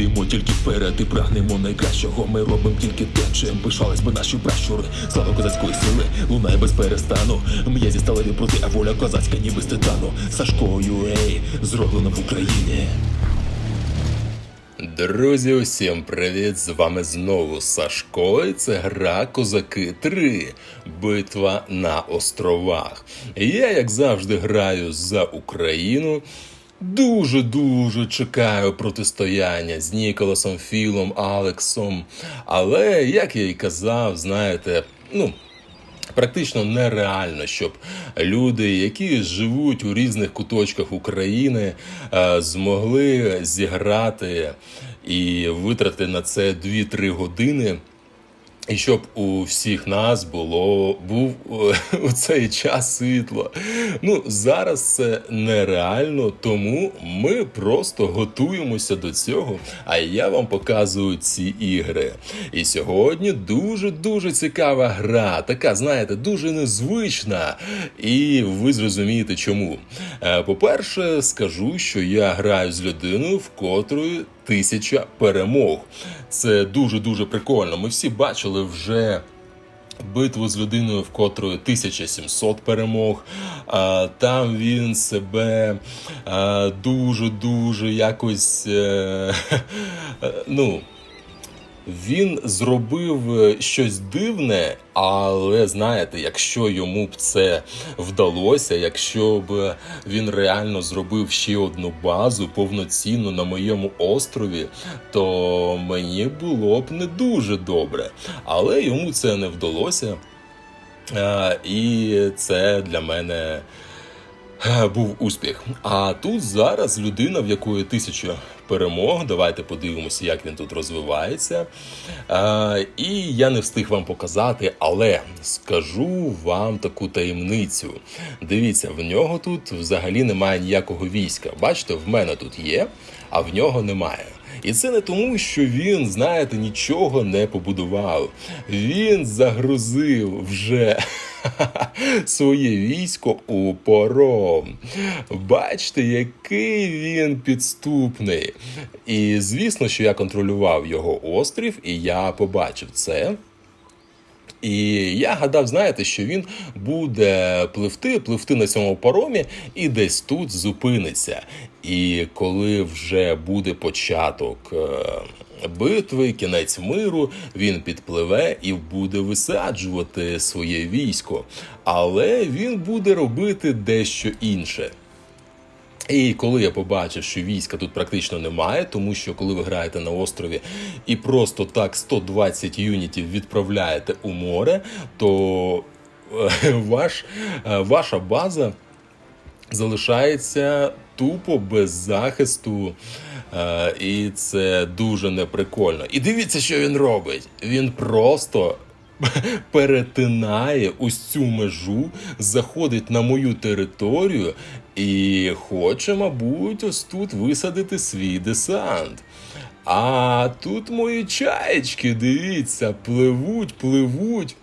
Йдемо тільки вперед і прагнемо найкращого. Ми робимо тільки те, чим пишались би наші пращури. Слава козацької сили, лунає без перестану. М'язі сталеві проти, а воля козацька, ніби з титану. Сашко ей, зроблено в Україні. Друзі, усім привіт! З вами знову Сашко, і це гра Козаки 3. Битва на островах. Я, як завжди, граю за Україну. Дуже-дуже чекаю протистояння з Ніколасом Філом, Алексом. Але, як я й казав, знаєте, ну. Практично нереально, щоб люди, які живуть у різних куточках України, е, змогли зіграти і витратити на це 2-3 години. І щоб у всіх нас було був е, у цей час світло. Ну зараз це нереально, тому ми просто готуємося до цього. А я вам показую ці ігри. І сьогодні дуже дуже цікава гра, така, знаєте, дуже незвична. І ви зрозумієте, чому. Е, По-перше, скажу, що я граю з людиною, в котрої тисяча перемог. Це дуже дуже прикольно. Ми всі бачили вже. Битву з людиною, в котрої 1700 перемог. А, Там він себе дуже дуже якось. е, ну, він зробив е, щось дивне, але знаєте, якщо йому б це вдалося, якщо б він реально зробив ще одну базу повноцінну на моєму острові, то мені було б не дуже добре. Але йому це не вдалося. Е, І це для мене е, був успіх. А тут зараз людина, в якої тисяча перемог. Давайте подивимося, як він тут розвивається. Е, І я не встиг вам показати, але скажу вам таку таємницю. Дивіться, в нього тут взагалі немає ніякого війська. Бачите, в мене тут є, а в нього немає. І це не тому, що він, знаєте, нічого не побудував. Він загрузив вже своє військо у пором. Бачите, який він підступний. І звісно, що я контролював його острів, і я побачив це. І я гадав, знаєте, що він буде пливти, пливти на цьому паромі і десь тут зупиниться. І коли вже буде початок е, битви, кінець миру, він підпливе і буде висаджувати своє військо. Але він буде робити дещо інше. І коли я побачив, що війська тут практично немає, тому що коли ви граєте на острові і просто так 120 юнітів відправляєте у море, то е, ваш, е, ваша база залишається тупо без захисту. Е, І це дуже неприкольно. І дивіться, що він робить. Він просто перетинає ось цю межу, заходить на мою територію і хоче, мабуть, ось тут висадити свій десант. А тут мої чаєчки, дивіться, пливуть, пливуть.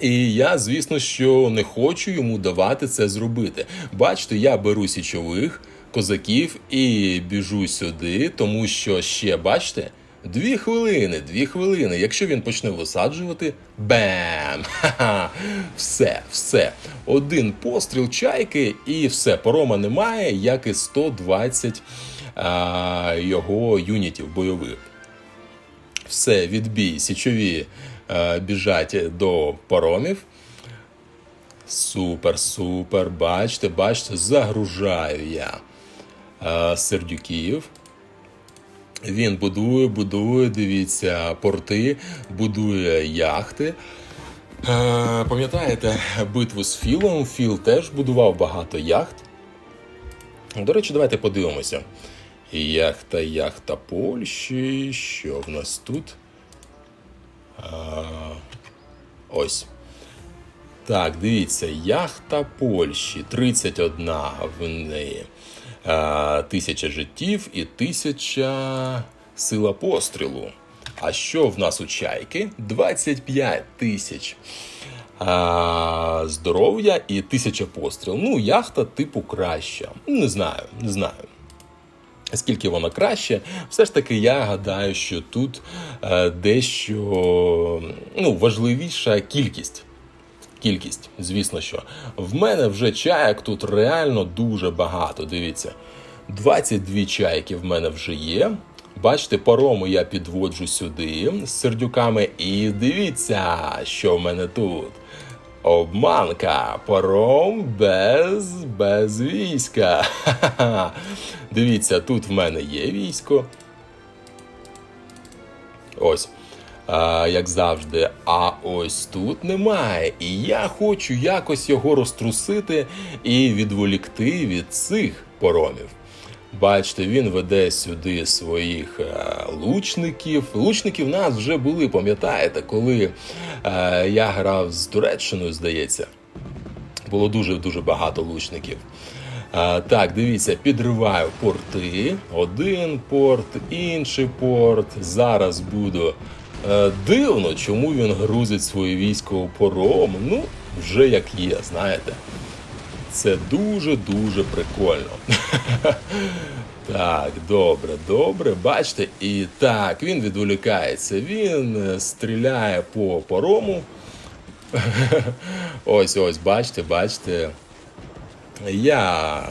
І я, звісно, що не хочу йому давати це зробити. Бачите, я беру січових козаків і біжу сюди, тому що ще, бачите, дві хвилини, дві хвилини. Якщо він почне висаджувати, бем! Ха-ха! Все, все. Один постріл чайки, і все. Порома немає, як і 120 а, його юнітів бойових. Все, відбій, січові е, біжать до паромів. Супер, супер. Бачите, бачите, загружаю я е, сердюків. Він будує, будує, дивіться, порти, будує яхти. Е, Пам'ятаєте битву з Філом? Філ теж будував багато яхт. До речі, давайте подивимося. Яхта, яхта Польщі. Що в нас тут? А, ось. Так, дивіться, яхта Польщі 31 в неї. А, Тисяча життів і тисяча сила пострілу. А що в нас у чайки? 25 тисяч. Здоров'я і тисяча постріл. Ну, яхта, типу, краща. Не знаю, не знаю. Скільки воно краще, все ж таки я гадаю, що тут е, дещо ну, важливіша кількість. Кількість, звісно, що в мене вже чаяк тут реально дуже багато. Дивіться, 22 чайки в мене вже є. Бачите, парому я підводжу сюди з сердюками. І дивіться, що в мене тут. Обманка, паром без, без війська. Ха-ха-ха. Дивіться, тут в мене є військо. Ось. Як завжди, а ось тут немає. І я хочу якось його розтрусити і відволікти від цих поромів. Бачите, він веде сюди своїх е, лучників. Лучники в нас вже були, пам'ятаєте, коли е, я грав з Туреччиною, здається. Було дуже-дуже багато лучників. А, так, дивіться, підриваю порти. Один порт, інший порт. Зараз буду. Е, дивно, чому він грузить своє військо у пором. Ну, вже як є, знаєте. Це дуже-дуже прикольно. Так, добре, добре. Бачите, і так, він відволікається. Він е, стріляє по парому. Ось, ось, бачите, бачите. Я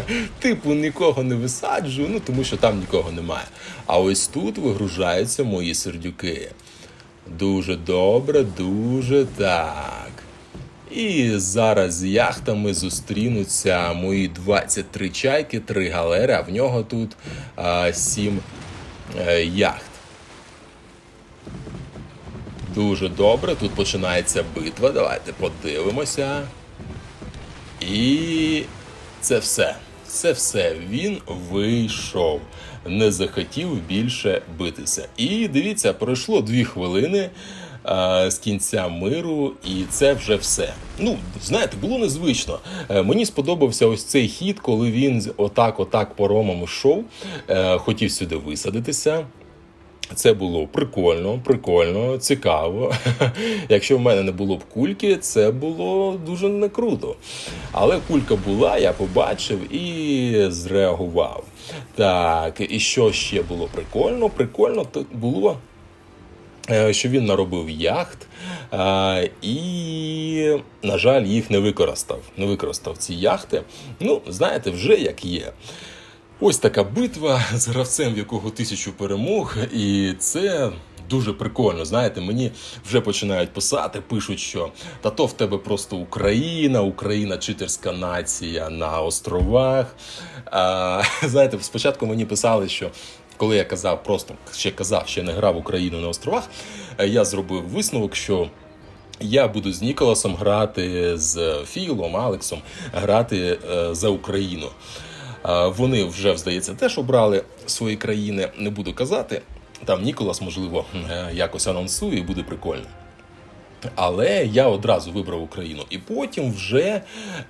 типу нікого не висаджую, ну тому що там нікого немає. А ось тут вигружаються мої сердюки. Дуже добре, дуже так. І зараз з яхтами зустрінуться мої 23 чайки, 3 галери, а в нього тут а, 7 е, яхт. Дуже добре. Тут починається битва. Давайте подивимося. І це все. Це все. Він вийшов. Не захотів більше битися. І дивіться, пройшло дві хвилини е, з кінця миру, і це вже все. Ну, знаєте, було незвично. Е, мені сподобався ось цей хід, коли він отак, отак поромом йшов, е, хотів сюди висадитися. Це було прикольно, прикольно, цікаво. Якщо в мене не було б кульки, це було дуже не круто. Але кулька була, я побачив і зреагував. Так, і що ще було прикольно? Прикольно то було. е, Що він наробив яхт, е, і, на жаль, їх не використав. Не використав ці яхти. Ну, знаєте, вже як є. Ось така битва з гравцем, в якого тисячу перемог, і це. Дуже прикольно, знаєте, мені вже починають писати, пишуть, що та то в тебе просто Україна, Україна читерська нація на островах. А, знаєте, спочатку мені писали, що коли я казав, просто ще казав, ще не грав Україну на островах, я зробив висновок, що я буду з Ніколасом грати з Філом, Алексом, грати е, за Україну. Вони вже, здається, теж обрали свої країни. Не буду казати. Там Ніколас, можливо, е, якось анонсує, і буде прикольно. Але я одразу вибрав Україну, і потім вже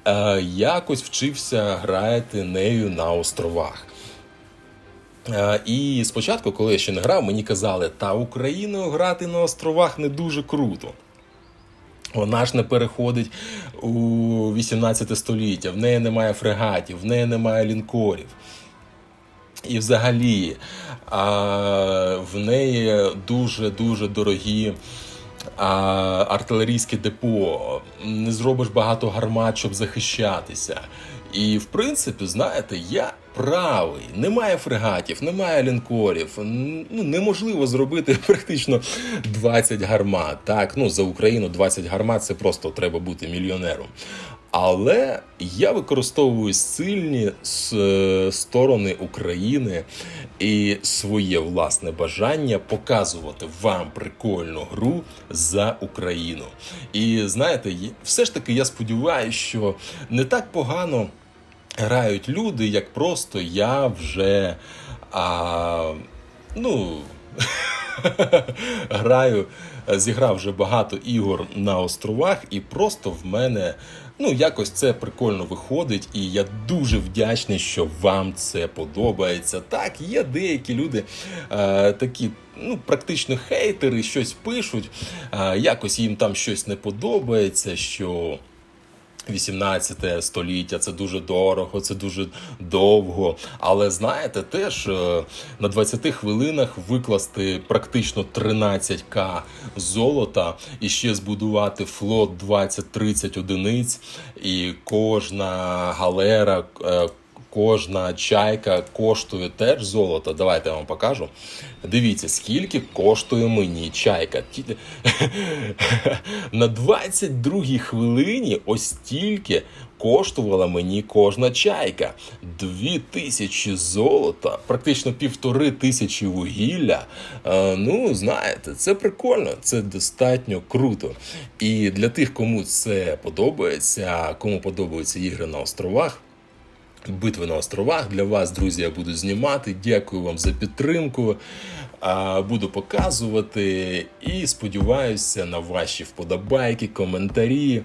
е, якось вчився грати нею на островах. Е, І спочатку, коли я ще не грав, мені казали, та Україною грати на островах не дуже круто. Вона ж не переходить у 18 століття, в неї немає фрегатів, в неї немає лінкорів. І взагалі а, в неї дуже-дуже дорогі а, артилерійське депо. Не зробиш багато гармат, щоб захищатися. І в принципі, знаєте, я правий. Немає фрегатів, немає лінкорів. Ну, неможливо зробити практично 20 гармат. Так, ну за Україну 20 гармат це просто треба бути мільйонером. Але я використовую сильні сторони України і своє власне бажання показувати вам прикольну гру за Україну. І знаєте, все ж таки я сподіваюся, що не так погано грають люди, як просто я вже а, ну, граю, зіграв вже багато ігор на островах, і просто в мене ну, якось це прикольно виходить. І я дуже вдячний, що вам це подобається. Так, є деякі люди е, такі. Ну, практично хейтери щось пишуть, е, якось їм там щось не подобається, що 18 століття, це дуже дорого, це дуже довго. Але знаєте, теж е, на 20 хвилинах викласти практично 13к золота і ще збудувати флот 20-30 одиниць, і кожна галера. Кожна чайка коштує теж золото. Давайте я вам покажу. Дивіться, скільки коштує мені чайка. На 22-й хвилині ось стільки коштувала мені кожна чайка. Дві тисячі золота, практично півтори тисячі вугілля. Е, ну, знаєте, це прикольно, це достатньо круто. І для тих, кому це подобається, кому подобаються ігри на островах. Битви на островах для вас, друзі, я буду знімати. Дякую вам за підтримку. Буду показувати і сподіваюся на ваші вподобайки, коментарі.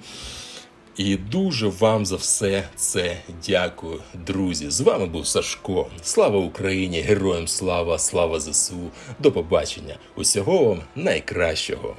І дуже вам за все це дякую, друзі. З вами був Сашко. Слава Україні! Героям слава! Слава ЗСУ! До побачення! Усього вам найкращого!